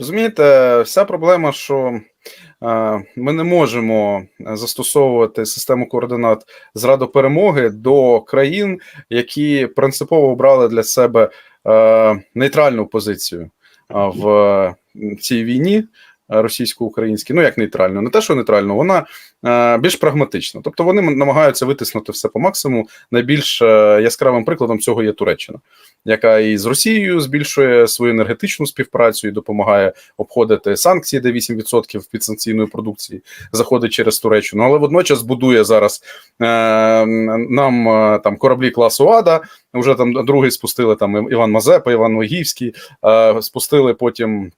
Розумієте, вся проблема, що е, ми не можемо застосовувати систему координат зраду перемоги до країн, які принципово обрали для себе е, нейтральну позицію е, в цій війні російсько-українській. Ну як нейтральну, не те, що нейтральну, вона е, більш прагматична. Тобто вони намагаються витиснути все по максимуму. Найбільш е, яскравим прикладом цього є Туреччина, яка і з Росією збільшує свою енергетичну співпрацю і допомагає обходити санкції, де 8% підсанкційної продукції заходить через Туреччину, але водночас будує зараз е, нам там кораблі класу Ада. Вже там другий спустили там Іван Мазепа, Іван Логівський, спустили потім.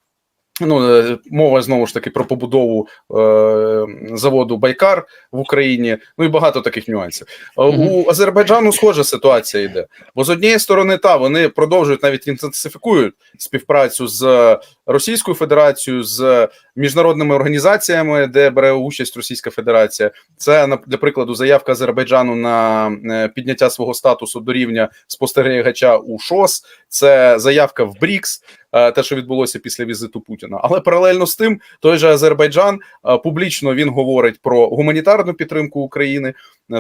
Ну, е, мова знову ж таки про побудову е, заводу Байкар в Україні. Ну і багато таких нюансів. Е, У Азербайджану схожа ситуація йде. Бо з однієї сторони, та вони продовжують навіть інтенсифікують співпрацю з Російською Федерацією, з міжнародними організаціями, де бере участь Російська Федерація. Це для прикладу заявка Азербайджану на е, підняття свого статусу до рівня спостерігача у ШОС. Це заявка в БРІКС. Е, те, що відбулося після візиту Путіна, але паралельно з тим, той же Азербайджан е, публічно він говорить про гуманітарну підтримку України.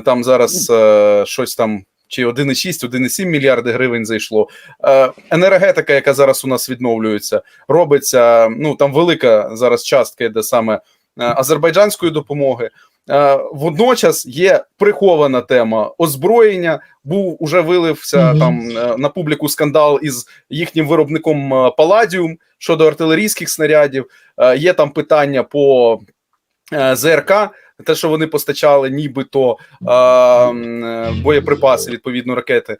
Там зараз е, щось там. Чи 1,6, 1,7 мільярди гривень зайшло. Енергетика, яка зараз у нас відновлюється, робиться. Ну там велика зараз частка йде саме азербайджанської допомоги. Водночас є прихована тема озброєння. Був уже вилився mm -hmm. там на публіку скандал із їхнім виробником Паладіум щодо артилерійських снарядів. Є там питання по ЗРК. Те, що вони постачали, нібито е, боєприпаси, відповідно, ракети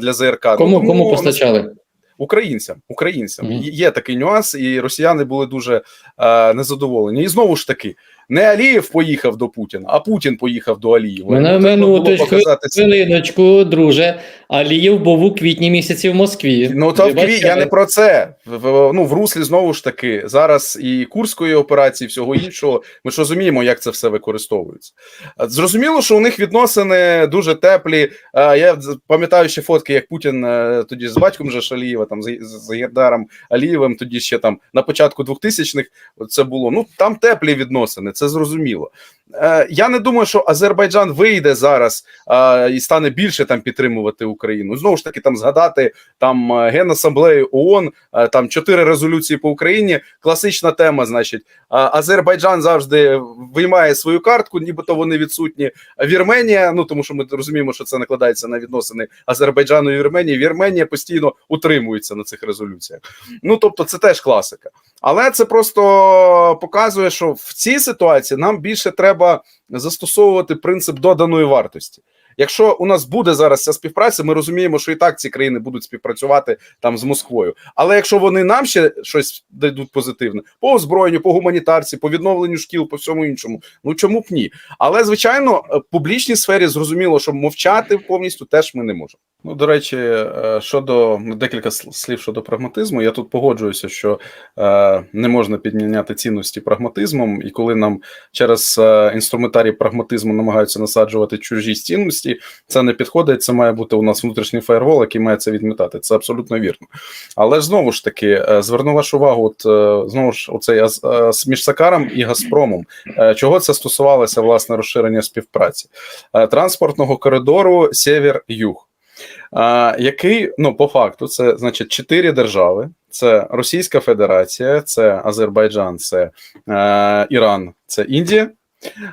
для ЗРК. Кому ну, кому постачали? Українцям, українцям mm -hmm. є такий нюанс, і росіяни були дуже е, незадоволені. І знову ж таки, не Алієв поїхав до Путіна, а Путін поїхав до Алієва. Мене минуточку, хвилиночку, друже. Алієв був у квітні місяці в Москві. Ну то в квітні, я не про це. В, ну, в руслі знову ж таки зараз і курської операції, всього іншого. Ми ж розуміємо, як це все використовується. Зрозуміло, що у них відносини дуже теплі. Я пам'ятаю ще фотки, як Путін тоді з батьком же Алієва, там з Гердаром Алієвим, тоді ще там на початку 2000-х це було. Ну там теплі відносини це зрозуміло. Е, Я не думаю, що Азербайджан вийде зараз е, і стане більше там підтримувати Україну. Знову ж таки, там згадати там е, Генасамблею ООН, е, там чотири резолюції по Україні. Класична тема. Значить, е, Азербайджан завжди виймає свою картку, нібито вони відсутні. Вірменія, ну тому що ми розуміємо, що це накладається на відносини Азербайджану і Вірменії. Вірменія постійно утримується на цих резолюціях. Ну тобто, це теж класика, але це просто показує, що в цій ситуації нам більше треба застосовувати принцип доданої вартості. Якщо у нас буде зараз ця співпраця, ми розуміємо, що і так ці країни будуть співпрацювати там з Москвою. Але якщо вони нам ще щось дадуть позитивне по озброєнню, по гуманітарці, по відновленню шкіл, по всьому іншому, ну чому б ні? Але звичайно, в публічній сфері зрозуміло, що мовчати повністю теж ми не можемо. Ну до речі, щодо декілька слів щодо прагматизму, я тут погоджуюся, що е, не можна підміняти цінності прагматизмом, і коли нам через е, інструментарій прагматизму намагаються насаджувати чужі цінності, це не підходить. Це має бути у нас внутрішній фаєрвол, який має це відмітати. Це абсолютно вірно. Але знову ж таки е, зверну вашу увагу, от е, знову ж оцей е, між Сакаром і Газпромом. Чого це стосувалося власне розширення співпраці транспортного коридору Сєвєр-Юг. Який ну по факту це значить чотири держави: це Російська Федерація, це Азербайджан, це е, Іран, це Індія.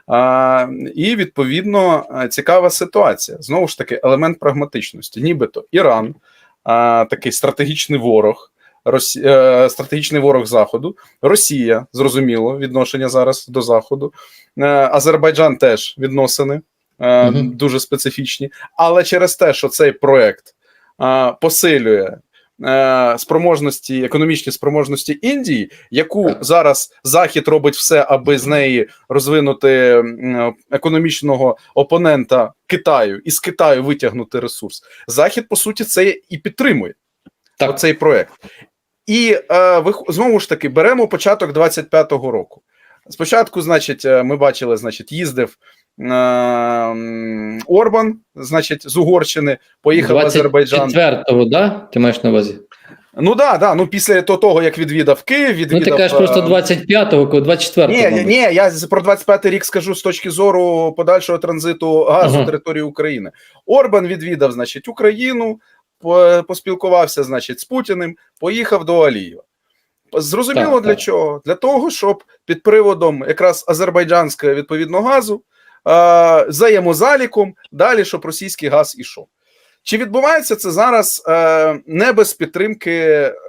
А, І відповідно цікава ситуація. Знову ж таки, елемент прагматичності, нібито Іран, а, такий стратегічний ворог. Росі... Е, стратегічний ворог Заходу, Росія зрозуміло відношення зараз до Заходу, е, Азербайджан теж відносини е, угу. дуже специфічні, але через те, що цей проект е, посилює е, спроможності, економічні спроможності Індії, яку зараз Захід робить все, аби з неї розвинути економічного опонента Китаю і з Китаю витягнути ресурс. Захід по суті це і підтримує так. цей проект. І е, ви знову ж таки беремо початок 25-го року. Спочатку, значить, ми бачили, значить, їздив е, Орбан, значить, з Угорщини, поїхав в Азербайджан. 24-го, да? Ти маєш на увазі? Ну да, да. Ну після того, як відвідав Київ, Ну, відвідав. ти кажеш просто е, 25-го, 24-го. Ні, ні, я про 25-й рік скажу з точки зору подальшого транзиту газу Ага. території України. Орбан відвідав, значить, Україну, поспілкувався, значить, з Путіним, поїхав до Алієва. Зрозуміло Так, для так. чого? Для того, щоб під приводом якраз азербайджанського відповідно газу, е, взаємозаліком, далі, щоб російський газ ішов. Чи відбувається це зараз е, не без підтримки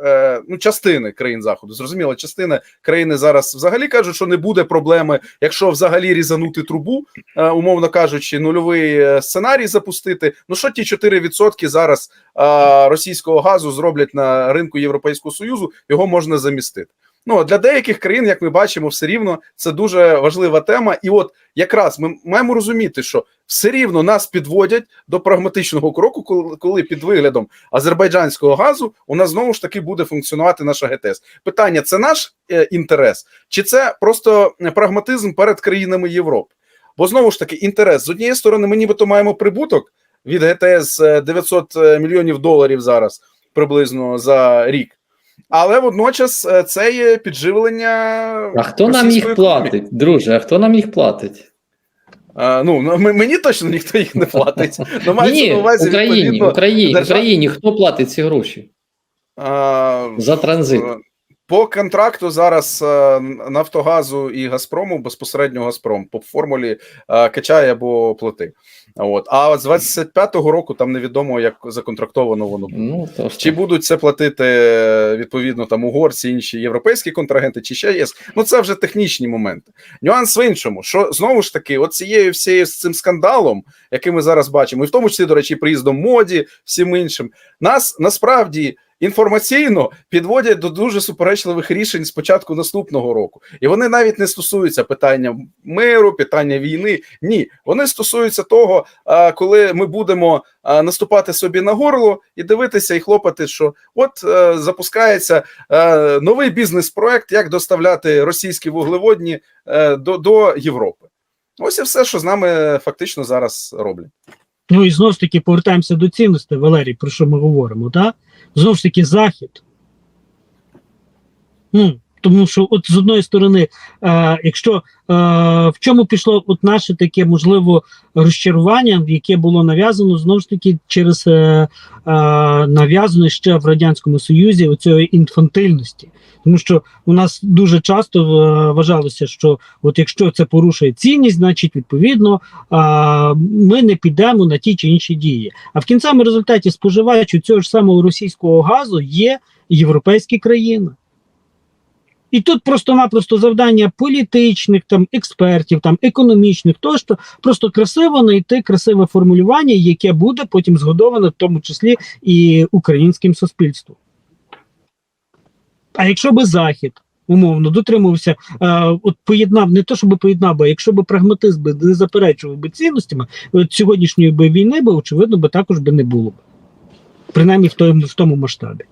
е, ну, частини країн Заходу? Зрозуміло, частина країни зараз взагалі кажуть, що не буде проблеми, якщо взагалі різанути трубу, е, умовно кажучи, нульовий е, сценарій запустити. Ну що ті 4% зараз е, російського газу зроблять на ринку Європейського Союзу, його можна замістити. Ну для деяких країн, як ми бачимо, все рівно це дуже важлива тема. І от якраз ми маємо розуміти, що все рівно нас підводять до прагматичного кроку, коли, під виглядом азербайджанського газу у нас знову ж таки буде функціонувати наша ГТС. Питання: це наш е, інтерес, чи це просто е, прагматизм перед країнами Європи? Бо знову ж таки, інтерес з однієї сторони, ми нібито маємо прибуток від ГТС е, 900 мільйонів доларів зараз приблизно за рік. Але водночас е, це є підживлення. А хто нам їх платить, друже? А хто нам їх платить? А, ну, ну, мені точно ніхто їх не платить. Ну, Ні, на увазі, Україні, Україні, держав- Україні. Хто платить ці гроші а, за транзит? По контракту зараз е, Нафтогазу і Газпрому безпосередньо Газпром по формулі е, качає або плати. От. А з 25-го року там невідомо, як законтрактовано воно буде. Ну, то Чи будуть це платити відповідно там угорці, інші європейські контрагенти, чи ще ЄС? Ну це вже технічні моменти. Нюанс в іншому, що знову ж таки, от цією всією з цим скандалом, який ми зараз бачимо, і в тому числі, до речі, приїздом моді, всім іншим, нас насправді. Інформаційно підводять до дуже суперечливих рішень з початку наступного року, і вони навіть не стосуються питання миру, питання війни. Ні, вони стосуються того, коли ми будемо наступати собі на горло і дивитися і хлопати, що от е, запускається е, новий бізнес-проект, як доставляти російські вуглеводні е, до, до Європи. Ось і все, що з нами фактично зараз роблять. Ну і знову ж таки повертаємося до цінностей, Валерій, про що ми говоримо, так? Знову ж таки, захід. Ну, тому що, от з одної сторони, е, якщо е, в чому пішло от наше таке можливо розчарування, яке було нав'язано знову ж таки через е, е, нав'язане ще в радянському союзі оцієї інфантильності, тому що у нас дуже часто е, вважалося, що от якщо це порушує цінність, значить відповідно а, ми не підемо на ті чи інші дії. А в кінцевому результаті споживач цього ж самого російського газу є європейські країни. І тут просто-напросто завдання політичних там експертів, там економічних, тощо просто красиво знайти красиве формулювання, яке буде потім згодоване, в тому числі і українським суспільством. А якщо би Захід умовно дотримувався, е, от поєднав не то, щоб поєднав, а якщо би прагматизм би не заперечував би цінностями, от сьогоднішньої би війни би очевидно би також би не було б. Принаймні в тому, в тому масштабі.